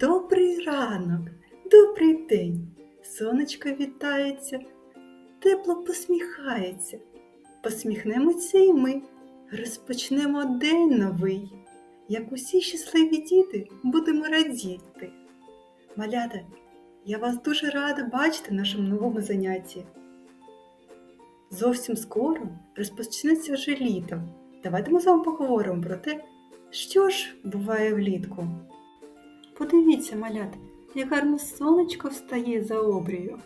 Добрий ранок, добрий день. Сонечко вітається, тепло посміхається. Посміхнемося і ми, розпочнемо день новий. Як усі щасливі діти будемо радіти. Малята, я вас дуже рада бачити в нашому новому занятті. Зовсім скоро розпочнеться вже літо. Давайте ми з вами поговоримо про те, що ж буває влітку. Подивіться, малята, як гарно сонечко встає за обрію.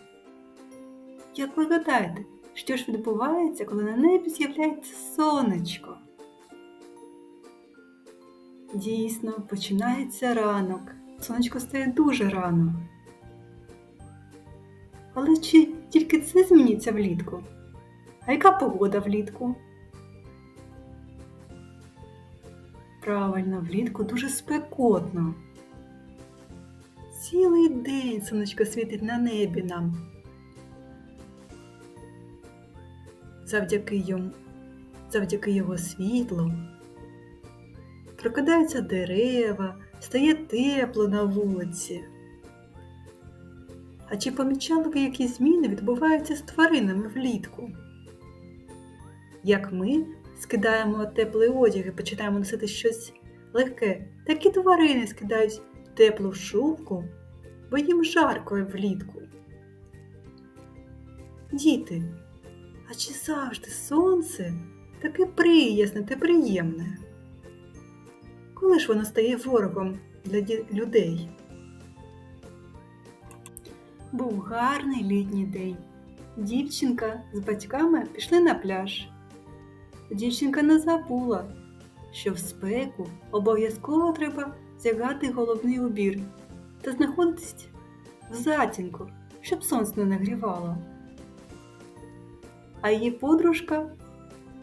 Як ви гадаєте, що ж відбувається, коли на небі з'являється сонечко? Дійсно, починається ранок. Сонечко стає дуже рано. Але чи тільки це зміниться влітку? А яка погода влітку? Правильно, влітку дуже спекотно. Цілий день сонечко світить на небі нам. Завдяки йому, завдяки його світлу. Прокидаються дерева, стає тепло на вулиці. А чи помічали ви, які зміни відбуваються з тваринами влітку? Як ми скидаємо теплий одяг і починаємо носити щось легке, так і тварини скидають теплу шубку, бо їм жарко влітку. Діти, а чи завжди сонце таке приязне та приємне? Коли ж воно стає ворогом для людей? Був гарний літній день. Дівчинка з батьками пішли на пляж. Дівчинка не забула, що в спеку обов'язково треба зягати головний убір та знаходитись в затінку, щоб сонце не нагрівало. А її подружка,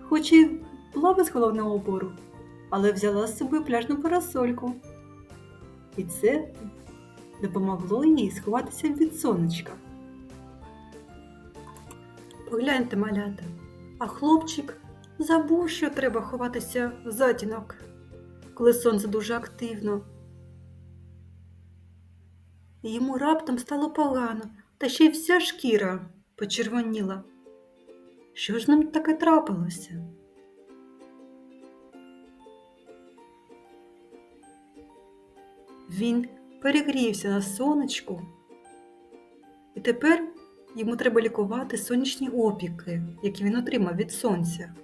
хоч і була без головного убору, але взяла з собою пляжну парасольку. І це допомогло їй сховатися від сонечка. Погляньте, малята, а хлопчик забув, що треба ховатися в затінок, коли сонце дуже активно. Йому раптом стало погано, та ще й вся шкіра почервоніла. Що ж нам таке трапилося? Він перегрівся на сонечку, і тепер йому треба лікувати сонячні опіки, які він отримав від сонця.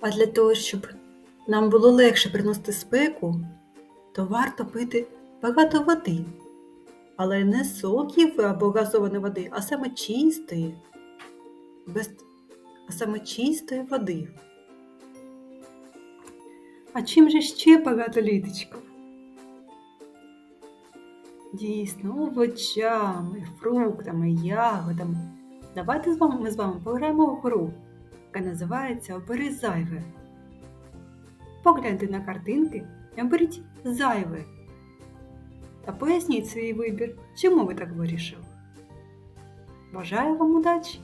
А для того, щоб нам було легше приносити спеку, то варто пити багато води. Але не соків або газованої води, а саме чистої, без... а саме чистої води. А чим же ще багато літочків? Дійсно, овочами, фруктами, ягодами. Давайте з вами ми з вами пограємо в гру, яка називається Обери зайве. Погляньте на картинки і оберіть зайве. Та поясніть свій вибір, чому ви так вирішили. Бажаю вам удачі!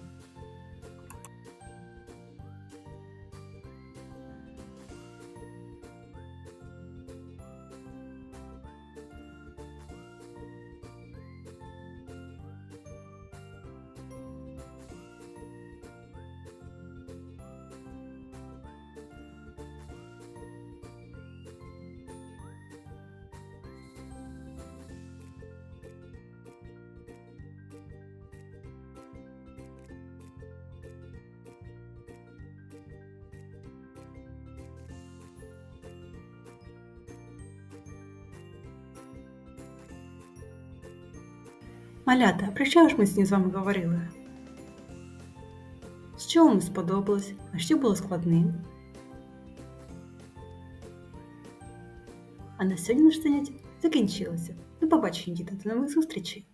Малята, про що ж ми сьогодні з вами говорили? Що вам сподобалось, а що було складним? А на сьогодні наш заняття закінчилося. До побачення, діти, до нових зустрічей!